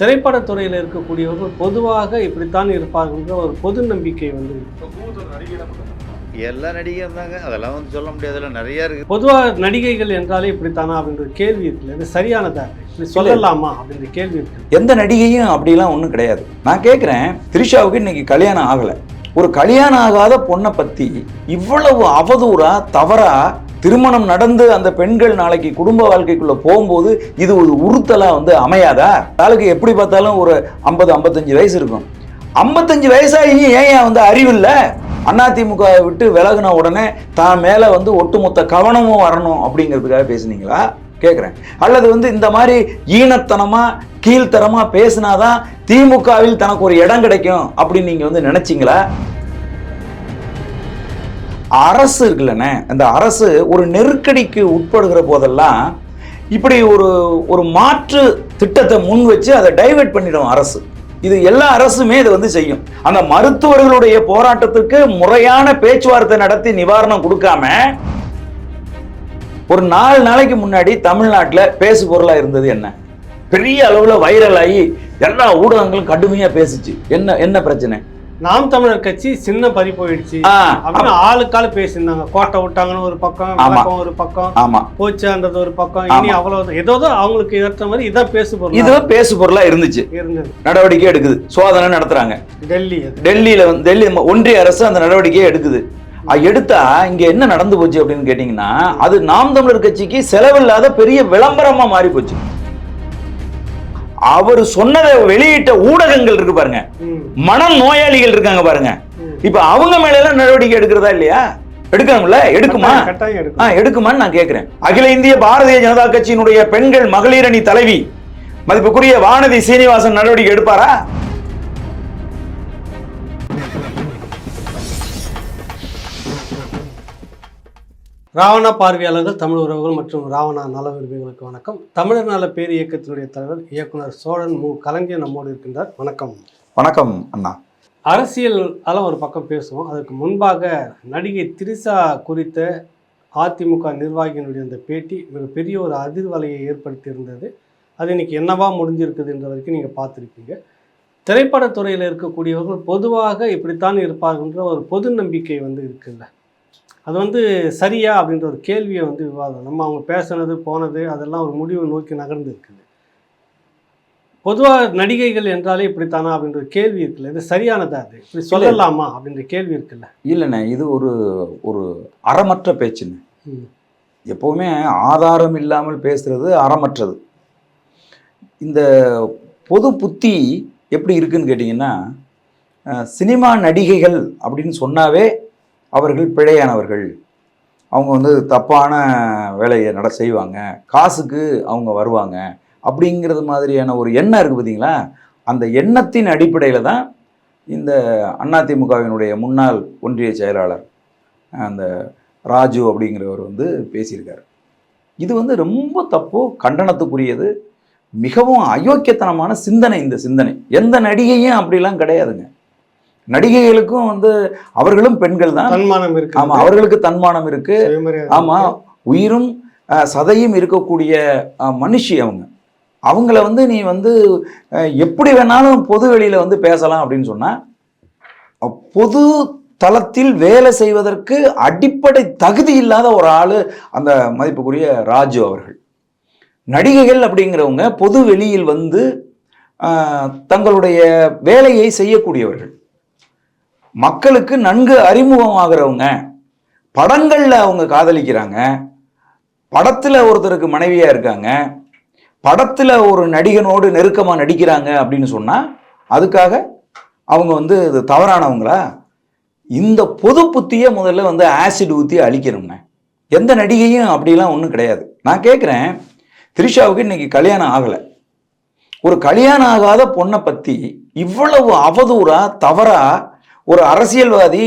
திரைப்படத்துறையில் இருக்கக்கூடியவர்கள் பொதுவாக இப்படித்தான் இருப்பார்கள்ன்ற ஒரு பொது நம்பிக்கை வந்து எல்லா நடிகையும் இருந்தாங்க அதெல்லாம் வந்து சொல்ல முடியாதுல்ல நிறைய இருக்கு. பொதுவாக நடிகைகள் என்றாலே இப்படித்தானா அப்படின்ற கேள்வி இருக்குல்ல. இது சரியானதா? இப்படி சொல்லலாமா அப்படின்ற கேள்வி இருக்கு. எந்த நடிகையும் அப்படிலாம் ஒன்றும் கிடையாது. நான் கேட்குறேன் த்ரிஷாவுக்கு இன்னைக்கு கல்யாணம் ஆகலை. ஒரு கல்யாணம் ஆகாத பொண்ணை பற்றி இவ்வளவு அவதூறா தவறா திருமணம் நடந்து அந்த பெண்கள் நாளைக்கு குடும்ப வாழ்க்கைக்குள்ள போகும்போது இது ஒரு உறுத்தலா வந்து அமையாதா? ஆளுக்கு எப்படி பார்த்தாலும் ஒரு ஐம்பது ஐம்பத்தஞ்சு வயசு இருக்கும். ஐம்பத்தஞ்சு வயசாகியும் ஏன் ஏன் வந்து அறிவில்லை? அதிமுக விட்டு விலகுன உடனே தான் மேலே வந்து ஒட்டுமொத்த கவனமும் வரணும் அப்படிங்கிறதுக்காக பேசுனீங்களா? கேட்குறேன் அல்லது வந்து இந்த மாதிரி ஈனத்தனமா கீழ்த்தரமா பேசினாதான் திமுகவில் தனக்கு ஒரு இடம் கிடைக்கும் அப்படின்னு நீங்கள் வந்து நினச்சிங்களா? அரசு இருக்குல்லண்ணே. அந்த அரசு ஒரு நெருக்கடிக்கு உட்படுகிற போதெல்லாம் இப்படி ஒரு ஒரு மாற்று திட்டத்தை முன் வச்சு அதை டைவர்ட் பண்ணிடும் அரசு. இது எல்லா அரசுமே இதை வந்து செய்யும். அந்த மருத்துவர்களுடைய போராட்டத்துக்கு முறையான பேச்சுவார்த்தை நடத்தி நிவாரணம் கொடுக்காம ஒரு நாலு நாளைக்கு முன்னாடி தமிழ்நாட்டில் பேசு பொருளாக இருந்தது என்ன? பெரிய அளவில் வைரல் ஆகி எல்லா ஊடகங்களும் கடுமையாக பேசிச்சு. என்ன என்ன பிரச்சனை? நாம் தமிழர் கட்சி சின்ன பறி போயிடுச்சு. அப்படின்னு ஆளுக்கால பேசியிருந்தாங்க. கோட்டை விட்டாங்கன்னு ஒரு பக்கம் ஆமா. விளக்கம் ஒரு பக்கம் ஆமா. போச்சான்றது ஒரு பக்கம் இனி. அவ்வளவு ஏதோ அவங்களுக்கு ஏற்ற மாதிரி இதான் பேசு பொருள்? பேசு பொருளா இருந்துச்சு. நடவடிக்கை எடுக்குது. சோதனை நடத்துறாங்க. டெல்லி டெல்லியில வந்து டெல்லி ஒன்றிய அரசு அந்த நடவடிக்கையை எடுக்குது. எடுத்தா இங்க என்ன நடந்து போச்சு அப்படின்னு கேட்டீங்கன்னா அது நாம் தமிழர் கட்சிக்கு செலவில்லாத பெரிய விளம்பரமா மாறி போச்சு. அவர் சொன்னதை வெளியிட்ட ஊடகங்கள் இருக்கு பாருங்க. ம், மனம் நோயாளிகள் இருக்காங்க பாருங்க. இப்ப அவங்க மேல எல்லாம் நடவடிக்கை எடுக்கிறதா இல்லையா? எடுக்கணும்ல? எடுக்குமா? ஆ எடுக்குமான்னு நான் கேட்கிறேன் அகில இந்திய பாரதிய ஜனதா கட்சியினுடைய பெண்கள் மகளிர் அணி தலைவி மதிப்புக்குரிய வானதி சீனிவாசன் நடவடிக்கை எடுப்பாரா? ராவணா பார்வையாளர்கள் தமிழ் உறவுகள் மற்றும் ராவணா நல விரும்பிகளுக்கு வணக்கம். தமிழர் நல பேர் இயக்கத்தினுடைய தலைவர் இயக்குனர் சோழன் மு. கலைஞர் நம்மோடு இருக்கின்றார். வணக்கம். வணக்கம் அண்ணா. அரசியல் அதெல்லாம் ஒரு பக்கம் பேசுவோம். அதற்கு முன்பாக நடிகை திரிசா குறித்த அதிமுக நிர்வாகியினுடைய அந்த பேட்டி மிகப்பெரிய ஒரு அதிர்வலையை ஏற்படுத்தி இருந்தது அது இன்னைக்கு என்னவா முடிஞ்சிருக்குதுன்ற வரைக்கும் நீங்கள் பார்த்துருப்பீங்க. திரைப்படத்துறையில் இருக்கக்கூடியவர்கள் பொதுவாக இப்படித்தான் இருப்பார்கள்ன்ற ஒரு பொது நம்பிக்கை வந்து இருக்குல்ல. அது வந்து சரியா அப்படின்ற ஒரு கேள்வியை வந்து விவாதம். நம்ம அவங்க பேசுனது போனது அதெல்லாம் ஒரு முடிவை நோக்கி நகர்ந்து இருக்குது. பொதுவாக நடிகைகள் என்றாலே இப்படித்தானா அப்படின்ற ஒரு கேள்வி இருக்குல்ல. இது சரியானதா அது? இப்படி சொல்லலாமா அப்படின்ற கேள்வி இருக்குல்ல. இல்லைண்ணே இது ஒரு ஒரு அறமற்ற பேச்சுன்னு. எப்பவுமே ஆதாரம் இல்லாமல் பேசுறது அறமற்றது. இந்த பொது புத்தி எப்படி இருக்குன்னு கேட்டிங்கன்னா சினிமா நடிகைகள் அப்படின்னு சொன்னாவே அவர்கள் பிழையானவர்கள். அவங்க வந்து தப்பான வேலையை நட செய்வாங்க. காசுக்கு அவங்க வருவாங்க. அப்படிங்கிறது மாதிரியான ஒரு எண்ணம் இருக்குது பார்த்தீங்களா அந்த எண்ணத்தின் அடிப்படையில் தான் இந்த அதிமுகவினுடைய முன்னாள் ஒன்றிய செயலாளர் அந்த ராஜு அப்படிங்கிறவர் வந்து பேசியிருக்காரு. இது வந்து ரொம்ப தப்போ கண்டனத்துக்குரியது மிகவும் அயோக்கியத்தனமான சிந்தனை இந்த சிந்தனை. எந்த நடிகையும் அப்படிலாம் கிடையாதுங்க. நடிகைகளுக்கும் வந்து அவர்களும் பெண்கள் தான். தன்மானம் இருக்கு. ஆமா அவர்களுக்கு தன்மானம் இருக்கு. ஆமா உயிரும் சதையும் இருக்கக்கூடிய மனுஷி அவங்க. அவங்கள வந்து நீ வந்து எப்படி வேணாலும் பொது வெளியில வந்து பேசலாம் அப்படின்னு சொன்னா பொது தளத்தில் வேலை செய்வதற்கு அடிப்படை தகுதி இல்லாத ஒரு ஆளு அந்த மதிப்புக்குரிய ராஜு அவர்கள். நடிகைகள் அப்படிங்கிறவங்க பொது வெளியில் வந்து தங்களுடைய வேலையை செய்யக்கூடியவர்கள். மக்களுக்கு நன்கு அறிமுகமாகிறவங்க படங்களில் அவங்க காதலிக்கிறாங்க படத்தில் ஒருத்தருக்கு மனைவியாக இருக்காங்க படத்தில் ஒரு நடிகனோடு நெருக்கமாக நடிக்கிறாங்க அப்படின்னு சொன்னால் அதுக்காக அவங்க வந்து இது தவறானவங்களா? இந்த பொது புத்தியை முதல்ல வந்து ஆசிட் ஊற்றி அழிக்கணுங்க எந்த நடிகையும் அப்படிலாம் ஒன்றும் கிடையாது. நான் கேட்குறேன் த்ரிஷாவுக்கு இன்னைக்கு கல்யாணம் ஆகலை. ஒரு கல்யாணம் ஆகாத பொண்ணை பற்றி இவ்வளவு அவதூறாக தவறாக ஒரு அரசியல்வாதி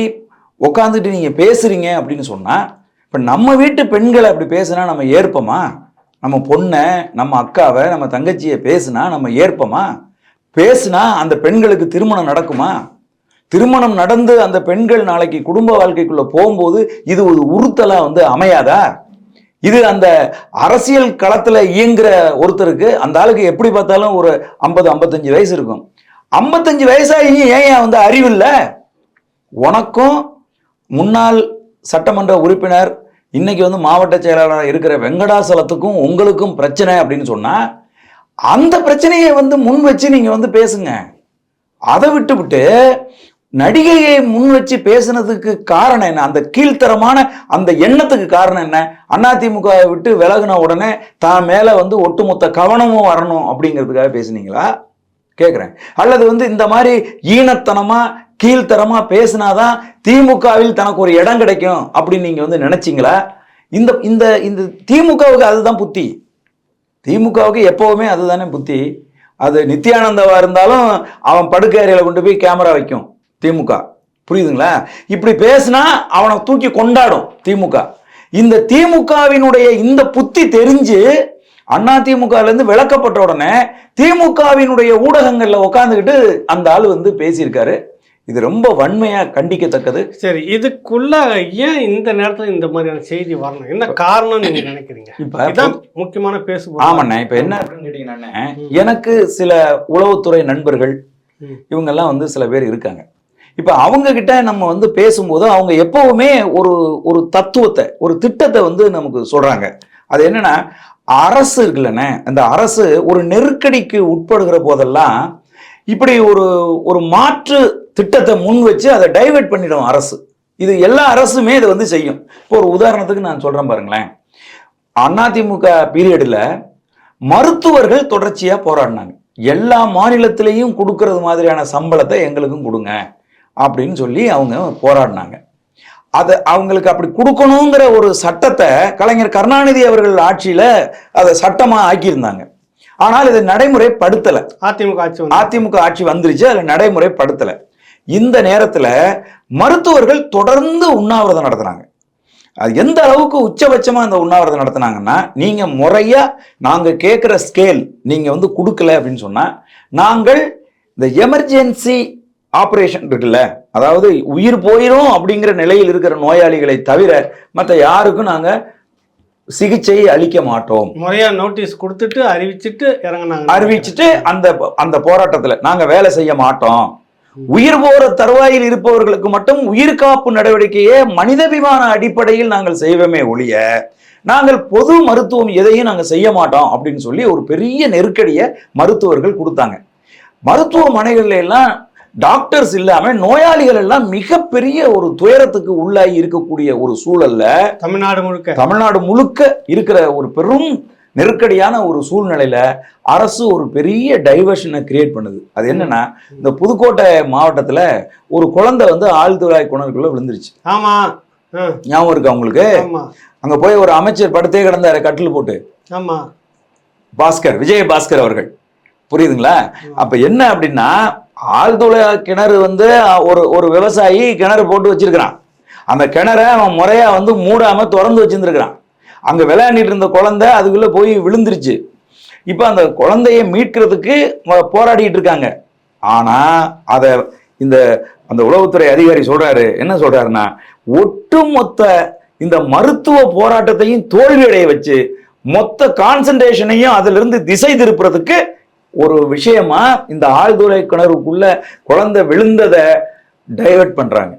உட்காந்துட்டு நீங்கள் பேசுகிறீங்க அப்படின்னு சொன்னால் இப்போ நம்ம வீட்டு பெண்களை அப்படி பேசுனா நம்ம ஏற்போமா? நம்ம பொண்ணை நம்ம அக்காவை நம்ம தங்கச்சியை பேசுனா நம்ம ஏற்போமா? பேசுனா அந்த பெண்களுக்கு திருமணம் நடக்குமா? திருமணம் நடந்து அந்த பெண்கள் நாளைக்கு குடும்ப வாழ்க்கைக்குள்ள போகும்போது இது ஒரு உறுத்தலா வந்து அமையாதா? இது அந்த அரசியல் களத்துல இயங்குற ஒருத்தருக்கு அந்த ஆளுக்கு எப்படி பார்த்தாலும் ஒரு ஐம்பது ஐம்பத்தஞ்சு வயசு இருக்கும். ஐம்பத்தஞ்சு வயசாகியும் ஏன் வந்து அறிவு இல்லை உனக்கும் முன்னாள் சட்டமன்ற உறுப்பினர் இன்னைக்கு வந்து மாவட்ட செயலாளராக இருக்கிற வெங்கடாசலத்துக்கும் உங்களுக்கும் பிரச்சனை அப்படின்னு சொன்னால் அந்த பிரச்சனையை வந்து முன் வச்சு நீங்கள் வந்து பேசுங்க. அதை விட்டுவிட்டு நடிகையை முன் வச்சு பேசுனதுக்கு காரணம் என்ன? அந்த கீழ்த்தரமான அந்த எண்ணத்துக்கு காரணம் என்ன? அதிமுக விட்டு விலகுன உடனே தான் மேலே வந்து ஒட்டுமொத்த கவனமும் வரணும் அப்படிங்கிறதுக்காக பேசுனீங்களா? கேட்குறேன் அல்லது வந்து இந்த மாதிரி ஈனத்தனமாக கீழ்த்தரமா பேசினாதான் திமுகவில் தனக்கு ஒரு இடம் கிடைக்கும் அப்படின்னு நீங்க வந்து நினைச்சீங்களா? இந்த இந்த இந்த திமுகவுக்கு அதுதான் புத்தி. திமுகவுக்கு எப்பவுமே அதுதானே புத்தி. அது நித்யானந்தவா இருந்தாலும் அவன் படுக்கை அறையில கொண்டு போய் கேமரா வைக்கும் திமுக. புரியுதுங்களா? இப்படி பேசினா அவனை தூக்கி கொண்டாடும் திமுக. இந்த திமுகவினுடைய இந்த புத்தி தெரிஞ்சு அண்ணா திமுகலேருந்து விளக்கப்பட்ட உடனே திமுகவினுடைய ஊடகங்களில் உட்காந்துக்கிட்டு அந்த ஆள் வந்து பேசியிருக்காரு. இது ரொம்ப வன்மையா கண்டிக்கத்தக்கது. சரி இதுக்குள்ள ஏன் இந்த நேரத்துல இந்த மாதிரியான செய்தி வரணும்? என்ன காரணம் நீங்க நினைக்கிறீங்க? இப்ப முக்கியமான பேசு ஆமாண்ணே இப்ப என்ன அப்படின்னு கேட்டீங்கன்னா எனக்கு சில உளவுத்துறை நண்பர்கள். இவங்கெல்லாம் வந்து சில பேர் இருக்காங்க. இப்ப அவங்க கிட்ட நம்ம வந்து பேசும்போது அவங்க எப்பவுமே ஒரு ஒரு தத்துவத்தை ஒரு திட்டத்தை வந்து நமக்கு சொல்றாங்க. அது என்னன்னா அரசு இருக்குல்லண்ணே அந்த அரசு ஒரு நெருக்கடிக்கு உட்படுகிற போதெல்லாம் இப்படி ஒரு ஒரு மாற்று திட்டத்தை முன் வச்சு அதை டைவர்ட் பண்ணிடும் அரசு. இது எல்லா அரசுமே இதை வந்து செய்யும். இப்போ ஒரு உதாரணத்துக்கு நான் சொல்றேன் பாருங்களேன். அதிமுக பீரியடில் மருத்துவர்கள் தொடர்ச்சியாக போராடினாங்க. எல்லா மாநிலத்திலையும் கொடுக்கறது மாதிரியான சம்பளத்தை எங்களுக்கும் கொடுங்க அப்படின்னு சொல்லி அவங்க போராடினாங்க. அதை அவங்களுக்கு அப்படி கொடுக்கணுங்கிற ஒரு சட்டத்தை கலைஞர் கருணாநிதி அவர்கள் ஆட்சியில் அதை சட்டமாக ஆக்கியிருந்தாங்க. ஆனால் இதை நடைமுறைப்படுத்தலை. அதிமுக ஆட்சி அதிமுக ஆட்சி வந்துருச்சு அதில் நடைமுறைப்படுத்தல. இந்த நேரத்துல மருத்துவர்கள் தொடர்ந்து உண்ணாவிரதம் நடத்துனாங்க. அது எந்த அளவுக்கு உச்சபட்சமா அந்த உண்ணாவிரதம் நடத்துனாங்கன்னா நீங்க முறையா நாங்க கேட்குற ஸ்கேல் நீங்க வந்து கொடுக்கல அப்படின்னு சொன்னா நாங்கள் இந்த எமர்ஜென்சி ஆபரேஷன் இருக்குல்ல அதாவது உயிர் போயிரும் அப்படிங்கிற நிலையில் இருக்கிற நோயாளிகளை தவிர மற்ற யாருக்கும் நாங்க சிகிச்சை அளிக்க மாட்டோம். முறையா நோட்டீஸ் கொடுத்துட்டு அறிவிச்சிட்டு இறங்குனாங்க. அறிவிச்சுட்டு அந்த அந்த போராட்டத்துல நாங்க வேலை செய்ய மாட்டோம். உயிர் போற தருவாயில் இருப்பவர்களுக்கு மட்டும் உயிர் காப்பு நடவடிக்கையை மனிதாபிமான அடிப்படையில் நாங்கள் செய்வோமே ஒழிய நாங்கள் பொது மருத்துவம் எதையும் நாங்கள் செய்ய மாட்டோம் அப்படின்னு சொல்லி ஒரு பெரிய நெருக்கடியை மருத்துவர்கள் கொடுத்தாங்க. மருத்துவமனைகள்ல எல்லாம் டாக்டர்ஸ் இல்லாம நோயாளிகள் எல்லாம் மிகப்பெரிய ஒரு துயரத்துக்கு உள்ளாகி இருக்கக்கூடிய ஒரு சூழல்ல தமிழ்நாடு முழுக்க. தமிழ்நாடு முழுக்க இருக்கிற ஒரு பெரும் நெருக்கடியான ஒரு சூழ்நிலையில அரசு ஒரு பெரிய டைவர்ஷனை கிரியேட் பண்ணுது. அது என்னன்னா இந்த புதுக்கோட்டை மாவட்டத்துல ஒரு குழந்தை வந்து ஆழ்துளாய் குணருக்குள்ள விழுந்துருச்சு. ஆமா. ஆ, ஞாபகம் இருக்கு அவங்களுக்கு அங்க போய் ஒரு அமைச்சர் படுத்தே கிடந்தாரு கட்டில் போட்டு. ஆமா. பாஸ்கர் விஜய பாஸ்கர் அவர்கள். புரியுதுங்களா? அப்ப என்ன அப்படின்னா ஆழ்துளை கிணறு வந்து ஒரு ஒரு விவசாயி கிணறு போட்டு வச்சிருக்கிறான். அந்த கிணற அவன் முறையா வந்து மூடாம திறந்து வச்சிருந்துருக்கிறான். அங்கே விளையாண்டிட்டு இருந்த குழந்தை அதுக்குள்ள போய் விழுந்துருச்சு. இப்போ அந்த குழந்தைய மீட்கிறதுக்கு போராடிட்டு இருக்காங்க. ஆனா அதை இந்த அந்த உளவுத்துறை அதிகாரி சொல்றாரு. என்ன சொல்றாருன்னா ஒட்டுமொத்த இந்த மருத்துவ போராட்டத்தையும் தோல்வியடைய வச்சு மொத்த கான்சன்ட்ரேஷனையும் அதிலிருந்து திசை திருப்புறதுக்கு ஒரு விஷயமா இந்த ஆழ்துறை கிணறுக்குள்ள குழந்தை விழுந்ததை டைவர்ட் பண்றாங்க.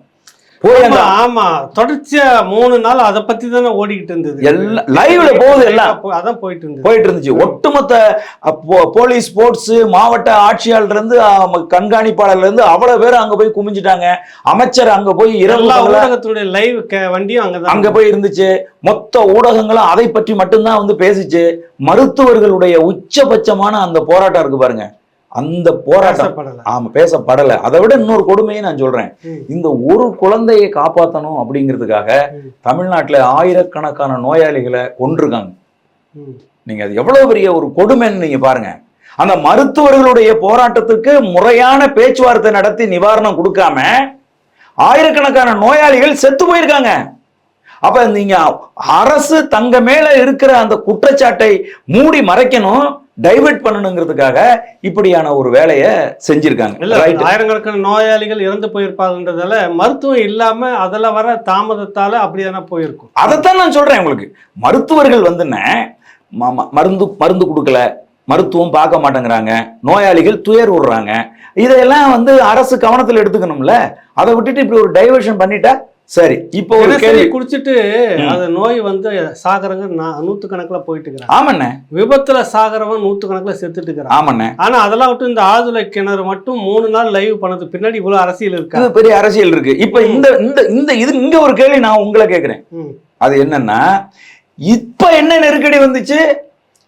போய் அந்த ஆமா. தொடர்ச்சியா மூணு நாள் அதை பத்தி தானே ஓடிக்கிட்டு இருந்தது. எல்லாம் லைவ்ல போகுது எல்லாம். அதான் போயிட்டு இருந்தது. போயிட்டு இருந்துச்சு. ஒட்டுமொத்த போலீஸ் ஸ்போர்ட்ஸ் மாவட்ட ஆட்சியாளர்ல இருந்து கண்காணிப்பாளர்ல இருந்து அவ்வளவு பேர் அங்க போய் குமிஞ்சிட்டாங்க. அமைச்சர் அங்க போய் இரவு ஊடகத்துடைய லைவ் வண்டியும் அங்கதான் அங்க போய் இருந்துச்சு. மொத்த ஊடகங்களும் அதை பற்றி மட்டும்தான் வந்து பேசிச்சு. மருத்துவர்களுடைய உச்சபட்சமான அந்த போராட்டம் இருக்கு பாருங்க. அந்த போராட்டம். ஆமா பேசப்படல. அதை விட இன்னொரு கொடுமையை நான் சொல்றேன். இந்த ஒரு குழந்தையை காப்பாத்தணும் அப்படிங்கிறதுக்காக. தமிழ்நாட்டுல ஆயிரக்கணக்கான நோயாளிகளை கொண்டிருக்காங்க. நீங்க அது எவ்வளவு பெரிய ஒரு கொடுமைன்னு நீங்க பாருங்க. அந்த மருத்துவர்களுடைய போராட்டத்துக்கு முறையான பேச்சுவார்த்தை நடத்தி நிவாரணம் கொடுக்காம ஆயிரக்கணக்கான நோயாளிகள் செத்து போயிருக்காங்க. அப்ப நீங்க அரசு தங்க மேல இருக்கிற அந்த குற்றச்சாட்டை மூடி மறைக்கணும். டைவர்ட் பண்ணணுங்கிறதுக்காக இப்படியான ஒரு வேலையை செஞ்சிருக்காங்க. இல்ல. ஆயிரக்கணக்கான நோயாளிகள் இறந்து போயிருப்பாங்கன்றதால மருத்துவம் இல்லாம அதுல வர தாமதத்தால அப்படிதானே போயிருக்கும். அதைத்தான் நான் சொல்றேன் உங்களுக்கு. மருத்துவர்கள் வந்துன்னு மருந்து மருந்து கொடுக்கல மருத்துவம் பார்க்க மாட்டேங்கிறாங்க நோயாளிகள் துயர் விடுறாங்க. இதையெல்லாம் வந்து அரசு கவனத்தில் எடுத்துக்கணும்ல. அதை விட்டுட்டு இப்படி ஒரு டைவர்ஷன் பண்ணிட்டா சரி இப்போ ஒரு கேள்வி. குடிச்சிட்டு அந்த நோய் வந்து சாகரங்க நூத்து கணக்குல போயிட்டு இருக்கிறான் ஆமாண்ணே. விபத்துல சாகரவன் நூத்து கணக்குல செத்துட்டு இருக்கிறான் ஆமாண்ணே. ஆனா அதெல்லாம் விட்டு இந்த ஆழ்துளை கிணறு மட்டும் மூணு நாள் லைவ் பண்ணது. பின்னாடி இவ்வளவு அரசியல் இருக்கா? பெரிய அரசியல் இருக்கு. இப்ப இந்த இந்த இந்த இது இங்க ஒரு கேள்வி நான் உங்களை கேட்கிறேன். அது என்னன்னா இப்ப என்ன நெருக்கடி வந்துச்சு?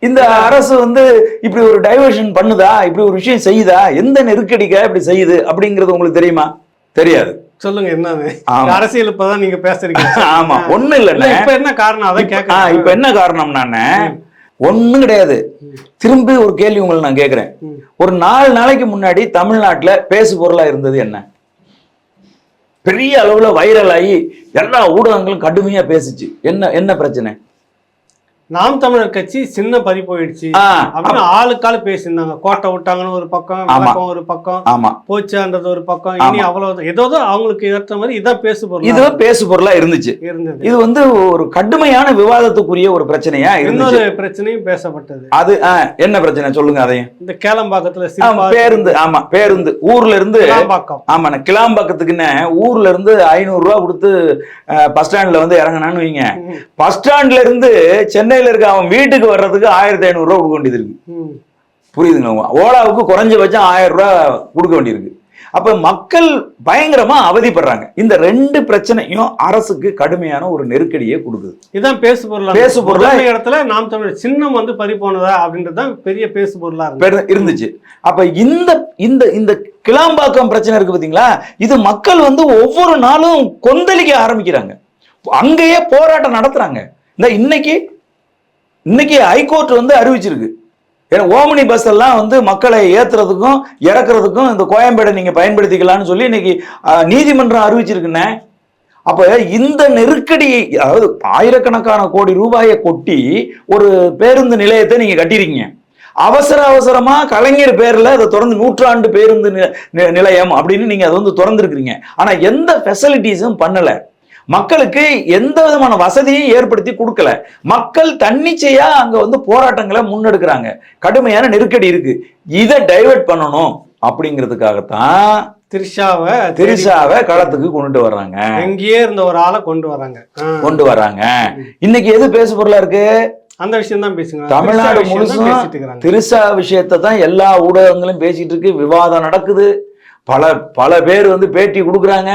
இந்த அரசு வந்து இப்படி ஒரு டைவர்ஷன் பண்ணுதா? இப்படி ஒரு விஷயம் செய்யுதா? எந்த நெருக்கடிக்கா இப்படி செய்யுது? அப்படிங்கிறது உங்களுக்கு தெரியுமா? தெரியாது. சொல்லுங்க ஆமா. அரசியல் இப்பதான் நீங்க பேசுறீங்க. ஆமா ஒண்ணு இல்ல, இப்ப என்ன காரணம்? அதை கேட்க இப்ப என்ன காரணம் நானே? ஒண்ணும் கிடையாது. திரும்பி ஒரு கேள்வி உங்களை நான் கேக்குறேன். ம். ஒரு நாலு நாளைக்கு முன்னாடி தமிழ்நாட்டுல பேசு பொருளா இருந்தது என்ன? பெரிய அளவுல வைரல் ஆகி எல்லா ஊடகங்களும் கடுமையா பேசுச்சு. என்ன என்ன பிரச்சனை? நாம் தமிழர் கட்சி சின்ன பறி போயிடுச்சு. அப்படின்னு ஆளுக்கால பேசியிருந்தாங்க. கோட்டை விட்டாங்கன்னு ஒரு பக்கம் ஆமா. விளக்கம் ஒரு பக்கம் ஆமா. போச்சான்றது ஒரு பக்கம் இனி ஆமா. அவ்வளவு ஏதோ அவங்களுக்கு ஏற்ற மாதிரி இதான் பேசு பொருள் பேசு பொருளா இருந்துச்சு. இருந்தது. இது வந்து ஒரு கடுமையான விவாதத்துக்குரிய ஒரு பிரச்சனையா இன்னொரு பிரச்சனையும் பேசப்பட்டது. அது என்ன பிரச்சனை? சொல்லுங்க அதையும். இந்த கேளம்பாக்கத்துல பேருந்து ஆமா பேருந்து. ஊர்ல இருந்து ஆமாண்ணே கிளாம்பாக்கத்துக்குன்னு ஊர்ல இருந்து ஐநூறு ரூபா கொடுத்து பஸ் ஸ்டாண்ட்ல வந்து இறங்கினான்னு வைங்க. பஸ் ஸ்டாண்ட்ல இருந்து சென்னையில இருக்க அவன் வீட்டுக்கு வர்றதுக்கு ஆயிரத்தி ஐநூறு ரூபா கொடுக்க வேண்டியது இருக்கு. புரியுதுங்களா? ஓலாவுக்கு குறைஞ்சபட்சம் ஆயிரம் ரூபாய் கொடுக்க வேண்டியிருக்கு. அப்ப மக்கள் பயங்கரமா அவதிப்படுறாங்க. இந்த ரெண்டு பிரச்சனையும் அரசுக்கு கடுமையான ஒரு நெருக்கடியை கொடுக்குது. இதான் பேசு பொருளா? பேசு பொருளா- இடத்துல நாம் தமிழர் சின்னம் வந்து பறி போனதா அப்படின்றது தான் பெரிய பேசு பொருளா இருந்துச்சு. அப்ப இந்த இந்த இந்த கிளாம்பாக்கம் பிரச்சனை இருக்கு பாத்தீங்களா? இது மக்கள் வந்து ஒவ்வொரு நாளும் கொந்தளிக்க ஆரம்பிக்கிறாங்க. அங்கேயே போராட்டம் நடத்துறாங்க. இந்த இன்னைக்கு இன்னைக்கு ஹைகோர்ட் வந்து அறிவிச்சிருக்கு. ஏன்னா ஓமனி பஸ் எல்லாம் வந்து மக்களை ஏத்துறதுக்கும் இறக்குறதுக்கும் இந்த கோயம்பேடை நீங்க பயன்படுத்திக்கலாம்னு சொல்லி இன்னைக்கு நீதிமன்றம் அறிவிச்சிருக்குண்ணே அப்ப இந்த நெருக்கடியை அதாவது ஆயிரக்கணக்கான கோடி ரூபாயை கொட்டி ஒரு பேருந்து நிலையத்தை நீங்க கட்டிருக்கீங்க. அவசர அவசரமா கலைஞர் பேர்ல அதை திறந்து நூற்றாண்டு பேருந்து நிலையம் அப்படின்னு நீங்க அதை வந்து திறந்துருக்கிறீங்க. ஆனா எந்த ஃபெசிலிட்டிஸும் பண்ணலை. மக்களுக்கு எந்த விதமான வசதியும் ஏற்படுத்தி கொடுக்கல. மக்கள் தன்னிச்சையா அங்க வந்து போராட்டங்களை முன்னெடுக்கிறாங்க. கடுமையான நெருக்கடி இருக்கு. இதை டைவர்ட் பண்ணணும் அப்படிங்கிறதுக்காகத்தான் திரிஷாவை திரிஷாவை களத்துக்கு கொண்டுட்டு வர்றாங்க. எங்கேயே இருந்த ஒரு ஆளை கொண்டு வராங்க ஆ. கொண்டு வர்றாங்க. இன்னைக்கு எது பேசு பொருளா இருக்கு? அந்த விஷயம் தான் பேசுங்க. தமிழ்நாடு முழுசும் திருசா விஷயத்தை தான் எல்லா ஊடகங்களும் பேசிட்டு இருக்கு. விவாதம் நடக்குது. பல பல பேர் வந்து பேட்டி கொடுக்குறாங்க.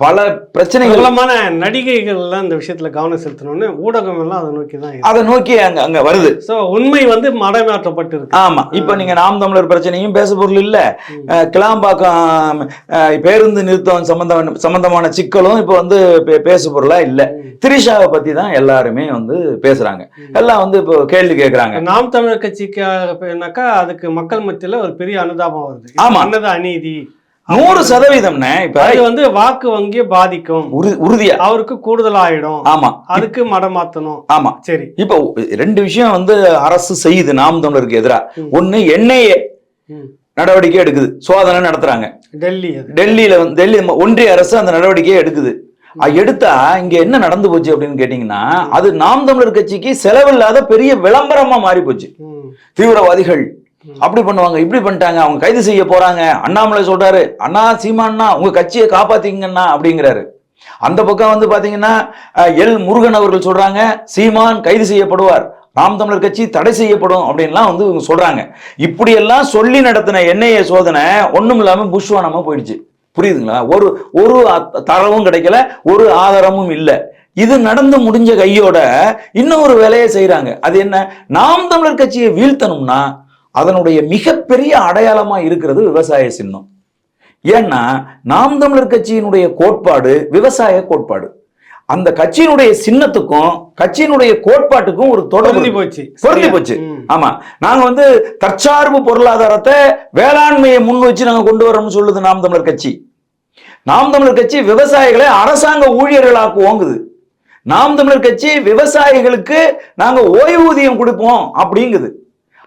பல பிரச்சனைகள் பிரபலமான நடிகைகள் எல்லாம் இந்த விஷயத்துல கவனம் செலுத்தணும்னு ஊடகம் எல்லாம் அதை நோக்கி தான் அதை நோக்கி அங்க அங்க வருது. சோ உண்மை வந்து மடைமாற்றப்பட்டு இருக்கு ஆமா. இப்ப நீங்க நாம் தமிழர் பிரச்சனையும் பேச பொருள் இல்ல. கிளாம்பாக்கம் பேருந்து நிறுத்தம் சம்பந்தமான சம்பந்தமான சிக்கலும் இப்ப வந்து பே- பேசு பொருளா இல்ல. திரிஷாவை பத்தி தான் எல்லாருமே வந்து பேசுறாங்க. எல்லாம் வந்து இப்போ கேள்வி கேக்குறாங்க. நாம் தமிழர் கட்சிக்காக அதுக்கு மக்கள் மத்தியில ஒரு பெரிய அனுதாபம் வருது. ஆமா. பண்ணது அநீதி? நூறு சதவீதம்னே இப்ப அது வந்து வாக்கு வங்கியை பாதிக்கும். உறு- உறுதியா? அவருக்கு கூடுதல் ஆயிடும் ஆமா. அதுக்கு மடமாத்தணும் ஆமா. சரி. இப்போ ரெண்டு விஷயம் வந்து அரசு செய்யுது நாம் தமிழருக்கு எதிரா. ஒண்ணு என்ஐஏ. நடவடிக்கை எடுக்குது. சோதனை நடத்துறாங்க. டெல்லி டெல்லியில வந்து டெல்லி ஒன்றிய அரசு அந்த நடவடிக்கையை எடுக்குது. எடுத்தா இங்க என்ன நடந்து போச்சு அப்படின்னு கேட்டீங்கன்னா அது நாம் தமிழர் கட்சிக்கு செலவில்லாத பெரிய விளம்பரமா மாறி போச்சு. தீவிரவாதிகள் அப்படி பண்ணுவாங்க இப்படி பண்ணிட்டாங்க அவங்க கைது செய்ய போறாங்க. அண்ணாமலை சொல்றாரு அண்ணா சீமான்னா உங்க கட்சியை காப்பாத்தீங்கண்ணா அப்படிங்கிறாரு. அந்த பக்கம் வந்து பாத்தீங்கன்னா எல் முருகன் அவர்கள் சொல்றாங்க சீமான் கைது செய்யப்படுவார் நாம் தமிழர் கட்சி தடை செய்யப்படும் அப்படின்லாம் வந்து இவங்க சொல்றாங்க. இப்படியெல்லாம் சொல்லி நடத்தின என்ஐஏ சோதனை ஒண்ணும் இல்லாம புஷ்வானமா போயிடுச்சு. புரியுதுங்களா? ஒரு ஒரு தரவும் கிடைக்கல ஒரு ஆதாரமும் இல்லை. இது நடந்து முடிஞ்ச கையோட இன்னொரு வேலையை செய்யறாங்க அது என்ன? நாம் தமிழர் கட்சியை வீழ்த்தணும்னா அதனுடைய மிகப்பெரிய அடையாளமா இருக்கிறது விவசாய சின்னம். ஏன்னா நாம் தமிழர் கட்சியினுடைய கோட்பாடு விவசாய கோட்பாடு. அந்த கட்சியினுடைய சின்னத்துக்கும் கட்சியினுடைய கோட்பாட்டுக்கும் ஒரு இருக்கு. போச்சு. பொருந்தி? போச்சு. ஆமா. நாங்க வந்து தற்சார்பு பொருளாதாரத்தை வேளாண்மையை முன் வச்சு நாங்க கொண்டு வரோம்னு சொல்லுது நாம் தமிழர் கட்சி. நாம் தமிழர் கட்சி விவசாயிகளை அரசாங்க ஊழியர்களாக்குவோங்குது நாம் தமிழர் கட்சி விவசாயிகளுக்கு நாங்க ஓய்வூதியம் கொடுப்போம் அப்படிங்குது.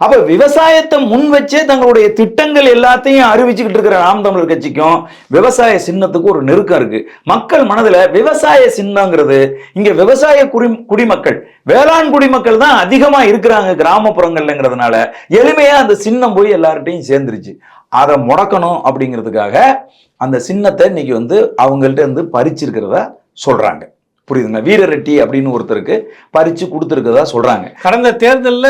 அப்ப விவசாயத்தை முன் வச்சே தங்களுடைய திட்டங்கள் எல்லாத்தையும் அறிவிச்சுக்கிட்டு இருக்கிற நாம் தமிழர் கட்சிக்கும் விவசாய சின்னத்துக்கு ஒரு நெருக்கம் இருக்கு. மக்கள் மனதுல விவசாய சின்னங்கிறது இங்க விவசாய குடி குடிமக்கள் வேளாண் குடிமக்கள் தான் அதிகமா இருக்கிறாங்க கிராமப்புறங்கள்லங்கிறதுனால எளிமையா அந்த சின்னம் போய் எல்லார்ட்டையும் சேர்ந்துருச்சு. அதை முடக்கணும் அப்படிங்கிறதுக்காக அந்த சின்னத்தை இன்னைக்கு வந்து அவங்கள்ட்ட இருந்து பறிச்சிருக்கிறத சொல்றாங்க. புரியுதுங்களா? வீரரெட்டி அப்படின்னு ஒருத்தருக்கு பறிச்சு கொடுத்துருக்கதா சொல்றாங்க. கடந்த தேர்தலில்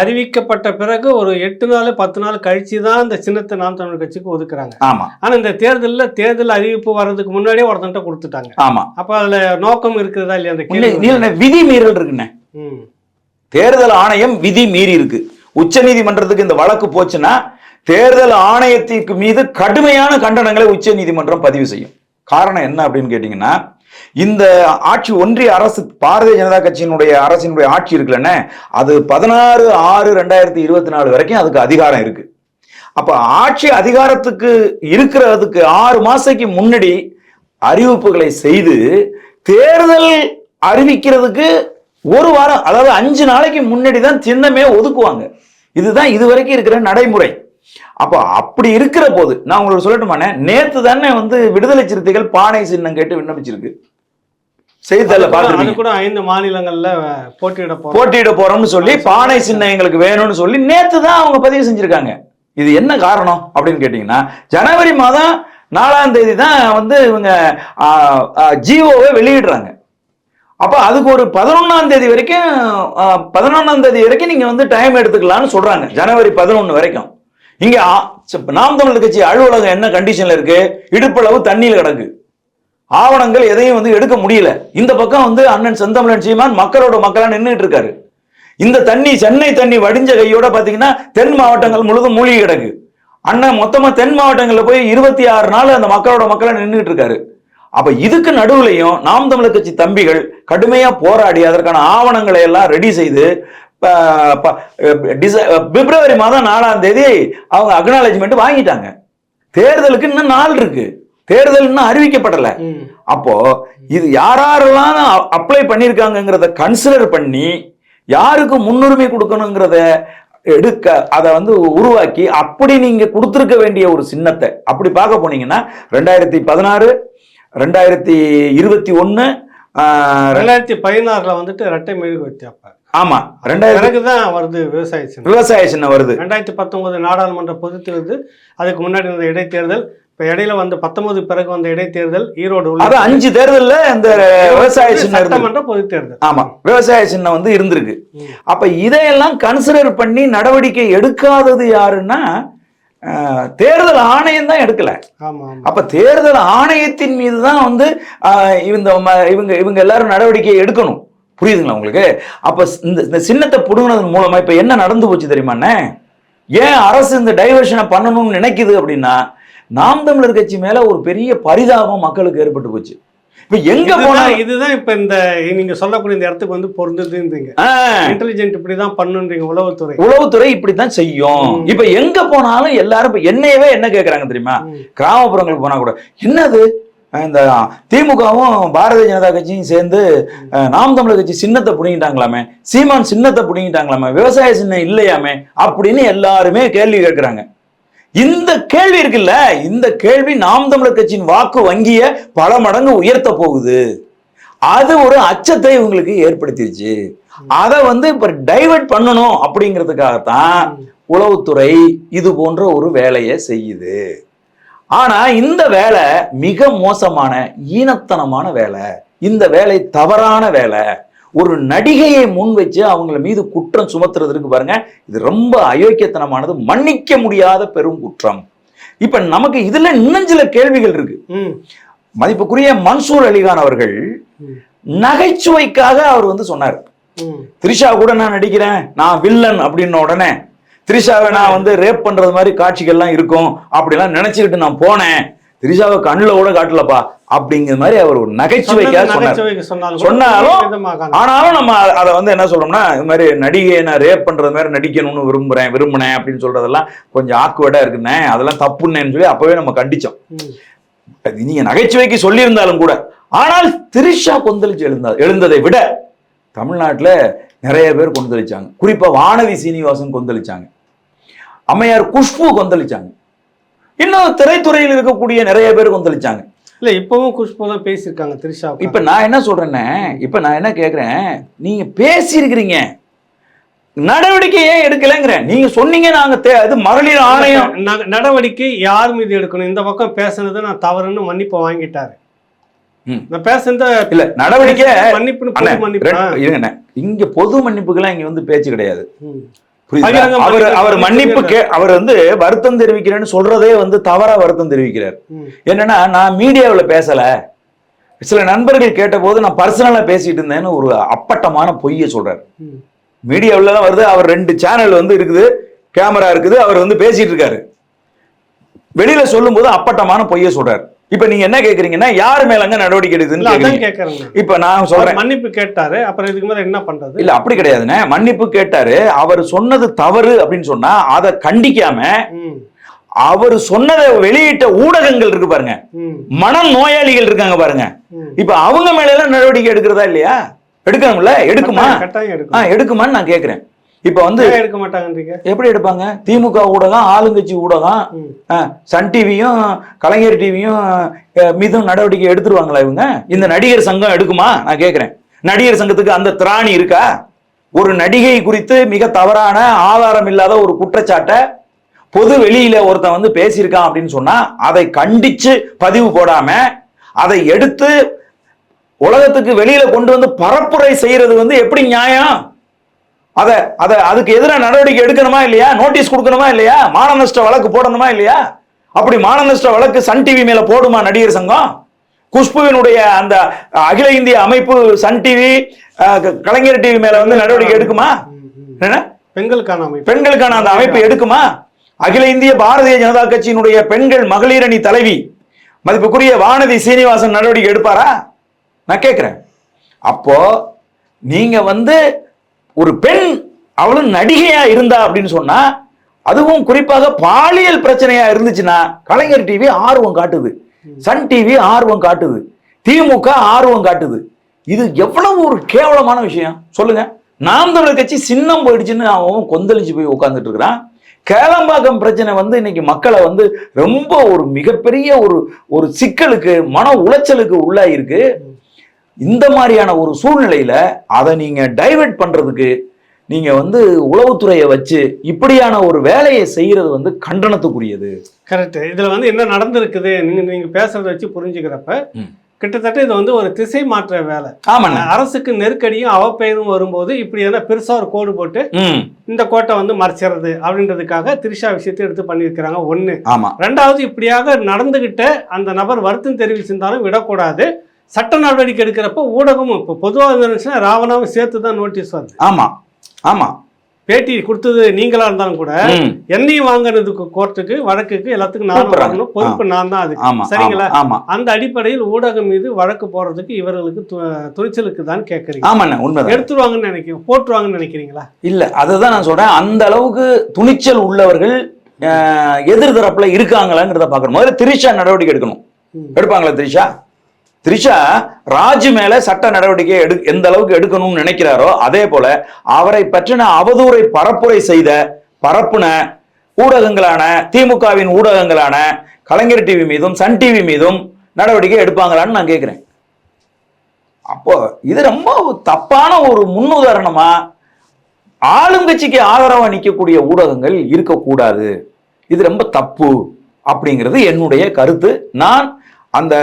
அறிவிக்கப்பட்ட பிறகு ஒரு எட்டு நாள் பத்து நாள் கழிச்சு தான் இந்த சின்னத்தை நாம் தமிழர் கட்சிக்கு ஒதுக்குறாங்க. ஆமா. ஆனால் இந்த தேர்தலில் தேர்தல் அறிவிப்பு வர்றதுக்கு முன்னாடியே ஒருத்தன்ட்ட கொடுத்துட்டாங்க. ஆமா. அப்போ அதில் நோக்கம் இருக்கிறதா இல்லையா அந்த விதி மீறல் இருக்குண்ணே. தேர்தல் ஆணையம் விதி மீறி இருக்கு. உச்ச நீதிமன்றத்துக்கு இந்த வழக்கு போச்சுன்னா தேர்தல் ஆணையத்திற்கு மீது கடுமையான கண்டனங்களை உச்ச நீதிமன்றம் பதிவு செய்யும். காரணம் என்ன அப்படின்னு கேட்டீங்கன்னா இந்த ஆட்சி ஒன்றிய அரசு பாரதிய ஜனதா கட்சியினுடைய அரசினுடைய ஆட்சி இருக்குல்லண்ணே அது பதினாறு ஆறு ரெண்டாயிரத்தி இருபத்தி நாலு வரைக்கும் அதுக்கு அதிகாரம் இருக்கு. அப்ப ஆட்சி அதிகாரத்துக்கு இருக்கிறதுக்கு ஆறு மாசத்துக்கு முன்னாடி அறிவிப்புகளை செய்து தேர்தல் அறிவிக்கிறதுக்கு ஒரு வாரம் அதாவது அஞ்சு நாளைக்கு முன்னாடி தான் சின்னமே ஒதுக்குவாங்க. இதுதான் இது வரைக்கும் இருக்கிற நடைமுறை. அப்போ அப்படி இருக்கிற போது நான் உங்களுக்கு சொல்லட்டுமாண்ணே நேத்து தானே வந்து விடுதலை சிறுத்தைகள் பானை சின்னம் கேட்டு விண்ணப்பிச்சிருக்கு. செய்தித்தாள பார்த்துருக்கீங்க. கூட ஐந்து மாநிலங்கள்ல போட்டியிட போட்டியிட போறோம்னு சொல்லி பானை சின்னம் எங்களுக்கு வேணும்னு சொல்லி நேத்து தான் அவங்க பதிவு செஞ்சிருக்காங்க. இது என்ன காரணம் அப்படின்னு கேட்டீங்கன்னா ஜனவரி மாதம் நாலாம் தேதி தான் வந்து இவங்க ஜிஓவை வெளியிடுறாங்க. அப்ப அதுக்கு ஒரு பதினொன்னாம் தேதி வரைக்கும் பதினொன்னாம் தேதி வரைக்கும் நீங்க வந்து டைம் எடுத்துக்கலாம்னு சொல்றாங்க. ஜனவரி பதினொன்னு வரைக்கும். இங்க ஆ- நாம் தமிழர் கட்சி அலுவலகம் என்ன கண்டிஷன்ல இருக்கு? இடுப்பளவு தண்ணியில் கிடக்கு. ஆவணங்கள் எதையும் வந்து எடுக்க முடியல. இந்த பக்கம் வந்து அண்ணன் செந்தமிழன் சீமான் மக்களோட மக்களா நின்றுட்டு இருக்காரு. இந்த தண்ணி சென்னை தண்ணி வடிஞ்ச கையோட பாத்தீங்கன்னா தென் மாவட்டங்கள் முழுதும் மூழ்கி கிடக்கு. அண்ணன் மொத்தமா தென் மாவட்டங்களில் போய் இருபத்தி ஆறு நாள் அந்த மக்களோட மக்களா நின்றுட்டு இருக்காரு. அப்ப இதுக்கு நடுவுலையும் நாம் தமிழர் கட்சி தம்பிகள் கடுமையா போராடி அதற்கான ஆவணங்களை எல்லாம் ரெடி செய்து பிப்ரவரி மாதம் நாலாம் தேதி அவங்க அக்னாலஜ்மெண்ட் வாங்கிட்டாங்க. தேர்தலுக்கு இன்னும் நாள் இருக்கு. தேர்தல் இன்னும் அறிவிக்கப்படல. அப்போ இது யாரெல்லாம் அப்ளை பண்ணியிருக்காங்கங்கிறத கன்சிடர் பண்ணி யாருக்கு முன்னுரிமை கொடுக்கணுங்கிறத எடுக்க அதை வந்து உருவாக்கி அப்படி நீங்க கொடுத்துருக்க வேண்டிய ஒரு சின்னத்தை அப்படி பார்க்க போனீங்கன்னா ரெண்டாயிரத்தி பதினாறு ரெண்டாயிரத்தி இருபத்தி ஒன்னு ரெண்டாயிரத்தி பதினாறுல வந்துட்டு ரெட்டை மெழுகு வச்சாப்ப ஆமா. ரெண்டாயிரத்தி பிறகுதான் வருது விவசாய சின்னம். விவசாய சின்னம் வருது. ரெண்டாயிரத்தி பத்தொன்பது நாடாளுமன்ற பொதுத் தேர்தல் அதுக்கு முன்னாடி இருந்த இடைத்தேர்தல் இப்ப இடையில வந்து பத்தொன்பது பிறகு வந்த இடைத்தேர்தல் ஈரோடு உள்ள அது அஞ்சு தேர்தல்ல இந்த விவசாய சின்னம் இருந்து சட்டமன்ற பொதுத் தேர்தல் ஆமா. விவசாய சின்னம் வந்து இருந்திருக்கு. அப்ப இதையெல்லாம் கன்சிடர் பண்ணி நடவடிக்கை எடுக்காதது யாருன்னா தேர்தல் ஆணையம் தான் எடுக்கல. ஆமா ஆமா. அப்ப தேர்தல் ஆணையத்தின் மீது தான் வந்து இந்த ம- இவங்க இவங்க எல்லாரும் நடவடிக்கை எடுக்கணும். புரியுதுங்களா உங்களுக்கு? அப்ப இந்த சின்னத்தை புடுங்கினதன் மூலமா இப்ப என்ன நடந்து போச்சு தெரியுமாண்ணே ஏன் அரசு இந்த டைவர்ஷனை பண்ணணும்னு நினைக்குது அப்படின்னா நாம் தமிழர் கட்சி மேல ஒரு பெரிய பரிதாபம் மக்களுக்கு ஏற்பட்டு போச்சு. இப்ப எங்க போனாலும் இதுதான் இப்ப இந்த நீங்க சொல்லக்கூடிய இந்த இடத்துக்கு வந்து பொருந்ததுன்றீங்க. இன்டெலிஜென்ட் இப்படிதான் பண்ணுன்றீங்க உளவுத்துறை. உளவுத்துறை இப்படித்தான் செய்யும். இப்ப எங்க போனாலும் எல்லாரும் இப்ப என்னையவே என்ன கேக்குறாங்க தெரியுமா. கிராமப்புறங்களுக்கு போனா கூட என்னது? இந்த திமுகவும் பாரதிய ஜனதா கட்சியும் சேர்ந்து நாம் தமிழர் கட்சி சின்னத்தை புடிங்கிட்டாங்களாமே சீமான் சின்னத்தை புடிங்கிட்டாங்களாமே விவசாய சின்னம் இல்லையாமே அப்படின்னு எல்லாருமே கேள்வி கேட்கிறாங்க. இந்த கேள்வி இருக்குல்ல இந்த கேள்வி நாம் தமிழர் கட்சியின் வாக்கு வங்கிய பல மடங்கு உயர்த்த போகுது. அது ஒரு அச்சத்தை இவங்களுக்கு ஏற்படுத்திருச்சு. அதை வந்து இப்ப டைவர்ட் பண்ணணும் அப்படிங்கிறதுக்காகத்தான் உளவுத்துறை இது போன்ற ஒரு வேலையை செய்யுது. ஆனா இந்த வேலை மிக மோசமான ஈனத்தனமான வேலை. இந்த வேலை தவறான வேலை. ஒரு நடிகையை முன் வச்சு அவங்கள மீது குற்றம் சுமத்துறது இருக்கு பாருங்க இது ரொம்ப அயோக்கியத்தனமானது. மன்னிக்க முடியாத பெரும் குற்றம். இப்ப நமக்கு இதுல இன்னும் சில கேள்விகள் இருக்கு. மதிப்புக்குரிய மன்சூர் அலிகான் அவர்கள். நகைச்சுவைக்காக அவர் வந்து சொன்னார். த்ரிஷா கூட நான் நடிக்கிறேன் நான் வில்லன் அப்படின்ன உடனே த்ரிஷாவை நான் வந்து ரேப் பண்றது மாதிரி காட்சிகள்லாம் இருக்கும் அப்படிலாம் நினைச்சுக்கிட்டு நான் போனேன். த்ரிஷாவை கண்ணுல கூட காட்டலப்பா அப்படிங்கிற மாதிரி அவர் ஒரு நகைச்சுவைக்காக சொன்னார். சொன்னாலும் ஆனாலும் நம்ம அதை வந்து என்ன சொல்றோம்னா இது மாதிரி நடிகை நான் ரேப் பண்றது மாதிரி நடிக்கணும்னு விரும்புறேன் விரும்பினேன் அப்படின்னு சொல்றதெல்லாம் கொஞ்சம் ஆக்குவேடா இருக்குண்ணே அதெல்லாம் தப்புன்னேன்னு சொல்லி அப்பவே நம்ம கண்டிச்சோம். நீங்க நகைச்சுவைக்கு சொல்லியிருந்தாலும் கூட ஆனால் திரிஷா கொந்தளிச்சு எழுந்தா எழுந்ததை விட தமிழ்நாட்டுல நிறைய பேர் கொந்தளிச்சாங்க. குறிப்பா வானதி சீனிவாசன் கொந்தளிச்சாங்க. அம்மையார் குஷ்பு கொந்தளிச்சாங்க. இன்னும் திரைத்துறையில் இருக்கக்கூடிய நிறைய பேர் கொந்தளிச்சாங்க. இல்ல இப்பவும் குஷ்பு தான் பேசியிருக்காங்க திரிஷா இப்ப நான் என்ன சொல்றேன்னே இப்ப நான் என்ன கேக்குறேன் நீங்க பேசியிருக்கிறீங்க. நடவடிக்கை ஏன் எடுக்கலைங்கிறேன். நீங்க சொன்னீங்க நாங்க அது மகளிர் ஆணையம். நடவடிக்கை யார் மீது எடுக்கணும்? இந்த பக்கம் பேசுனது நான் தவறுன்னு மன்னிப்பு வாங்கிட்டாரு. நான் பேசுனத இல்ல நடவடிக்கை மன்னிப்பு இருங்கண்ணே. இங்க பொது மன்னிப்புக்கெல்லாம் இங்க வந்து பேச்சு கிடையாது. அவர் அவர் மன்னிப்பு அவர் வந்து வருத்தம் தெரிவிக்கிறேன்னு சொல்றதே வந்து தவறா வருத்தம் தெரிவிக்கிறார். என்னன்னா நான் மீடியாவில் பேசல. சில நண்பர்கள் கேட்டபோது நான் பர்சனலா பேசிட்டு இருந்தேன்னு ஒரு அப்பட்டமான பொய்யை சொல்றாரு. ம். மீடியாவில் தான் வருது அவர் ரெண்டு சேனல் வந்து இருக்குது கேமரா இருக்குது அவர் வந்து பேசிட்டு இருக்காரு. வெளியில சொல்லும்போது அப்பட்டமான பொய்யை சொல்றாரு. இப்ப நீங்க என்ன கேக்குறீங்கன்னா யார் மேலங்க நடவடிக்கை இல்ல எடுக்குதுன்னு. இப்ப நான் சொல்றேன். மன்னிப்பு கேட்டாரு அப்புறம் இதுக்கு மேல என்ன பண்றது? இல்ல அப்படி கிடையாதுண்ணே. மன்னிப்பு கேட்டாரு. அவர் சொன்னது தவறு அப்படின்னு சொன்னா அதை கண்டிக்காம. அவர் சொன்னதை வெளியிட்ட ஊடகங்கள் இருக்கு பாருங்க. ம். மனம் நோயாளிகள் இருக்காங்க பாருங்க. இப்ப அவங்க மேல எல்லாம் நடவடிக்கை எடுக்கிறதா இல்லையா? ஆ எடுக்கும்? எடுக்குமான்னு நான் கேக்குறேன். இப்ப வந்து எடுக்க மாட்டாங்கன்றீங்க? எப்படி எடுப்பாங்க? திமுக ஊடகம் ஆளுங்கட்சி ஊடகம். சன் டிவியும் கலைஞர் டிவியும் மீதும் நடவடிக்கை எடுத்துருவாங்களா இவங்க? இந்த நடிகர் சங்கம் எடுக்குமா? நான் கேக்குறேன். நடிகர் சங்கத்துக்கு அந்த திராணி இருக்கா? ஒரு நடிகை குறித்து மிக தவறான ஆதாரம் இல்லாத ஒரு குற்றச்சாட்டை பொது வெளியில ஒருத்தன் வந்து பேசியிருக்கான் அப்படின்னு சொன்னா அதை கண்டிச்சு பதிவு போடாம அதை எடுத்து உலகத்துக்கு வெளியில கொண்டு வந்து பரப்புரை செய்யறது வந்து எப்படி நியாயம்? அத அத அதுக்கு எதிராக நடவடிக்கை எடுக்கணுமா இல்லையா? நோட்டீஸ் கொடுக்கணுமா இல்லையா? மான நஷ்ட வழக்கு போடணுமா இல்லையா? அப்படி மான நஷ்ட வழக்கு சன் டிவி மேல போடுமா நடிகர் சங்கம்? குஷ்புவினுடைய அந்த அகில இந்திய அமைப்பு சன் டிவி கலைஞர் டிவி மேல வந்து நடவடிக்கை எடுக்குமா. என்ன? பெண்களுக்கான அமைப்பு. பெண்களுக்கான அந்த அமைப்பு எடுக்குமா? அகில இந்திய பாரதிய ஜனதா கட்சியினுடைய பெண்கள் மகளிர் அணி தலைவி மதிப்புக்குரிய வானதி சீனிவாசன் நடவடிக்கை எடுப்பாரா? நான் கேட்கிறேன் அப்போ நீங்க வந்து ஒரு பெண் அவளும் நடிகையா இருந்தா அப்படின்னு சொன்னா அதுவும் குறிப்பாக பாலியல் பிரச்சனையா இருந்துச்சுன்னா கலைஞர் டிவி ஆர்வம் காட்டுது. சன் டிவி ஆர்வம் காட்டுது. திமுக ஆர்வம் காட்டுது. இது எவ்வளவு ஒரு கேவலமான விஷயம்? சொல்லுங்க. நாம் தமிழர் கட்சி சின்னம் போயிடுச்சுன்னு அவன் கொந்தளிச்சு போய் உட்காந்துட்டு இருக்கிறான். கேளம்பாக்கம் பிரச்சனை வந்து இன்னைக்கு மக்களை வந்து ரொம்ப ஒரு மிகப்பெரிய ஒரு ஒரு சிக்கலுக்கு மன உளைச்சலுக்கு உள்ளாயிருக்கு. இந்த மாதிரியான ஒரு சூழ்நிலையில அதை நீங்க டைவர்ட் பண்றதுக்கு நீங்க வந்து உளவுத்துறையை வச்சு இப்படியான ஒரு வேலையை செய்யறது வந்து கண்டனத்துக்குரியது. கரெக்ட் இதுல வந்து என்ன நடந்திருக்குது நீங்க நீங்க பேசுறத வச்சு புரிஞ்சுக்கிறப்ப. கிட்டத்தட்ட இது வந்து ஒரு திசை மாற்ற வேலை. ஆமாண்ணே. அரசுக்கு நெருக்கடியும் அவப்பெயரும் வரும்போது இப்படி எதாவது பெருசா ஒரு கோடு போட்டு இந்த கோட்டை வந்து மறைச்சிறது அப்படின்றதுக்காக திரிஷா விஷயத்தை எடுத்து பண்ணியிருக்கிறாங்க. ஒண்ணு. ஆமா. ரெண்டாவது இப்படியாக நடந்துகிட்ட அந்த நபர் வருத்தம் தெரிவிச்சிருந்தாலும் விடக்கூடாது. சட்ட நடவடிக்கை எடுக்கிறப்ப ஊடகமும் இப்போ பொதுவாக இருந்துச்சுன்னா ராவணாவும் சேர்த்து தான் நோட்டீஸ் வருது. ஆமா ஆமா. பேட்டி கொடுத்தது நீங்களா இருந்தாலும் கூட. என்னையும் வாங்கினதுக்கு கோர்ட்டுக்கு வழக்குக்கு எல்லாத்துக்கும் நான் பொறுப்பு நான் தான் ஆமா சரிங்களா? அந்த அடிப்படையில் ஊடகம் மீது வழக்கு போடுறதுக்கு இவர்களுக்கு துணிச்சலுக்கு தான் கேட்குறீங்க. ஆமாண்ணே உண்மைதான். எடுத்துருவாங்கன்னு நினைக்கிறீங்க. போட்டுருவாங்கன்னு நினைக்கிறீங்களா? இல்ல அதுதான் நான் சொல்றேன். அந்த அளவுக்கு துணிச்சல் உள்ளவர்கள் அஹ், எதிர் தரப்புல இருக்காங்களாங்கிறத பார்க்கணும். முதல்ல திரிஷா நடவடிக்கை எடுக்கணும். எடுப்பாங்களா திரிஷா? திரிஷா ராஜ் மேல சட்ட நடவடிக்கை எடு எந்த அளவுக்கு எடுக்கணும்னு நினைக்கிறாரோ அதே போல அவரை பற்றின அவதூறை பரப்புரை செய்த பரப்புன ஊடகங்களான திமுகவின் ஊடகங்களான கலைஞர் டிவி மீதும் சன் டிவி மீதும் நடவடிக்கை எடுப்பாங்களான்னு நான் கேட்குறேன் அப்போ இது ரொம்ப தப்பான ஒரு முன்னுதாரணமா ஆளுங்கட்சிக்கு ஆதரவாக நிற்கக்கூடிய ஊடகங்கள் இருக்கக்கூடாது. இது ரொம்ப தப்பு அப்படிங்கிறது என்னுடைய கருத்து. நான் அந்த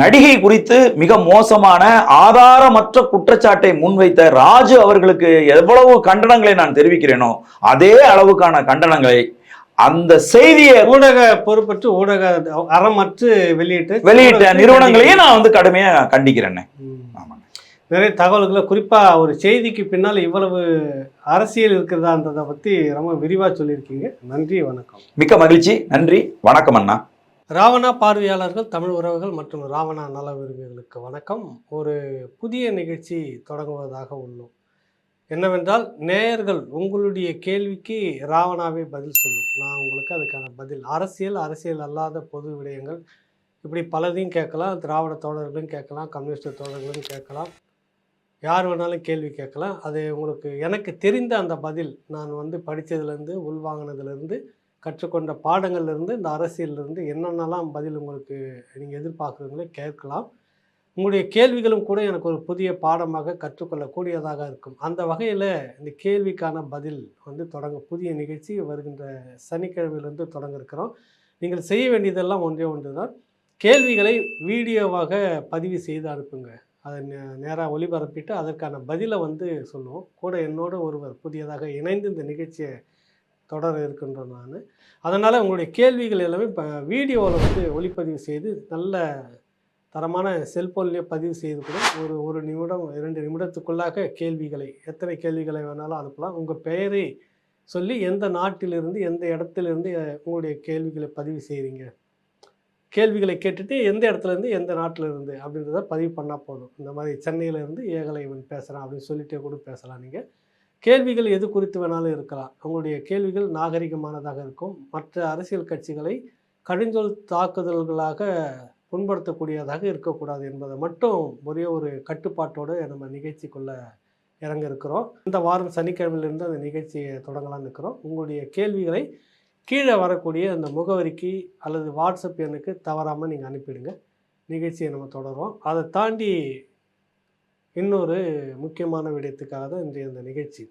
நடிகை குறித்து மிக மோசமான ஆதாரமற்ற குற்றச்சாட்டை முன்வைத்த ராஜு அவர்களுக்கு எவ்வளவு கண்டனங்களை நான் தெரிவிக்கிறேனோ அதே அளவுக்கான கண்டனங்களை அந்த செய்தியை ஊடக பொறுப்பற்று ஊடக அறமற்று வெளியிட்டு வெளியிட்ட நிறுவனங்களையும் நான் வந்து கடுமையா கண்டிக்கிறேன். நிறைய தகவல்களை குறிப்பா ஒரு செய்திக்கு பின்னால் இவ்வளவு அரசியல் இருக்கிறதான்றதை பத்தி ரொம்ப விரிவா சொல்லியிருக்கீங்க. நன்றி வணக்கம். மிக்க மகிழ்ச்சி. நன்றி. வணக்கம் அண்ணா. ராவணா பார்வையாளர்கள் தமிழ் உறவுகள் மற்றும் ராவணா நல விரும்பிகளுக்கு வணக்கம். ஒரு புதிய நிகழ்ச்சி தொடங்குவதாக உள்ளோம். என்னவென்றால் நேயர்கள் உங்களுடைய கேள்விக்கு ராவணாவே பதில் சொல்லும். நான் உங்களுக்கு அதுக்கான பதில். அரசியல் அரசியல் அல்லாத பொது விடயங்கள். இப்படி பலதையும் கேட்கலாம். திராவிட தோழர்களும் கேட்கலாம். கம்யூனிஸ்ட் தோழர்களும் கேட்கலாம். யார் வேணாலும் கேள்வி கேட்கலாம். அது உங்களுக்கு எனக்கு தெரிந்த அந்த பதில் நான் வந்து படித்ததுலேருந்து உள்வாங்கினதுலேருந்து கற்றுக்கொண்ட பாடங்கள்லேருந்து இந்த அரசியலிருந்து என்னென்னலாம் பதில் உங்களுக்கு நீங்கள் எதிர்பார்க்குறீங்களோ கேட்கலாம். உங்களுடைய கேள்விகளும் கூட எனக்கு ஒரு புதிய பாடமாக கற்றுக்கொள்ளக்கூடியதாக இருக்கும். அந்த வகையில் இந்த கேள்விக்கான பதில் வந்து தொடங்க புதிய நிகழ்ச்சி வருகின்ற சனிக்கிழமையிலிருந்து தொடங்க இருக்கிறோம். நீங்கள் செய்ய வேண்டியதெல்லாம் ஒன்றே ஒன்று தான். கேள்விகளை வீடியோவாக பதிவு செய்து அனுப்புங்க. அதை நேராக ஒளிபரப்பிட்டு அதற்கான பதிலை வந்து சொல்லுவோம். கூட என்னோட ஒருவர் புதியதாக இணைந்து இந்த நிகழ்ச்சியை தொடர இருக்கின்றோம் நான். அதனால் உங்களுடைய கேள்விகள் எல்லாமே இப்போ வீடியோவில் வந்து ஒளிப்பதிவு செய்து நல்ல தரமான செல்ஃபோன்லேயே பதிவு செய்து கூட ஒரு ஒரு நிமிடம் இரண்டு நிமிடத்துக்குள்ளாக கேள்விகளை எத்தனை கேள்விகளை வேணாலும் அனுப்பலாம். உங்கள் பெயரை சொல்லி எந்த நாட்டிலிருந்து எந்த இடத்துலேருந்து உங்களுடைய கேள்விகளை பதிவு செய்கிறீங்க கேள்விகளை கேட்டுட்டு எந்த இடத்துலேருந்து எந்த நாட்டில் இருந்து அப்படின்றத பதிவு பண்ணால் போதும். இந்த மாதிரி சென்னையிலேருந்து ஏகலைவன் பேசுகிறான் அப்படின்னு சொல்லிட்டே கூட பேசலாம் நீங்கள் கேள்விகள் எது குறித்து வேணாலும் இருக்கலாம். உங்களுடைய கேள்விகள் நாகரிகமானதாக இருக்கும். மற்ற அரசியல் கட்சிகளை கடுஞ்சொல் தாக்குதல்களாக புண்படுத்தக்கூடியதாக இருக்கக்கூடாது என்பதை மட்டும் ஒரே ஒரு கட்டுப்பாட்டோடு நம்ம நிகழ்ச்சிக்குள்ள இறங்க இருக்கிறோம் இந்த வாரம் சனிக்கிழமையிலிருந்து அந்த நிகழ்ச்சியை தொடங்கலாம்னு இருக்கிறோம். உங்களுடைய கேள்விகளை கீழே வரக்கூடிய அந்த முகவரிக்கு அல்லது வாட்ஸ்அப் எண்ணுக்கு தவறாமல் நீங்கள் அனுப்பிடுங்க. நிகழ்ச்சியை நம்ம தொடரும் அதை தாண்டி இன்னொரு முக்கியமான விடயத்துக்காக தான் இன்றைய இந்த நிகழ்ச்சி.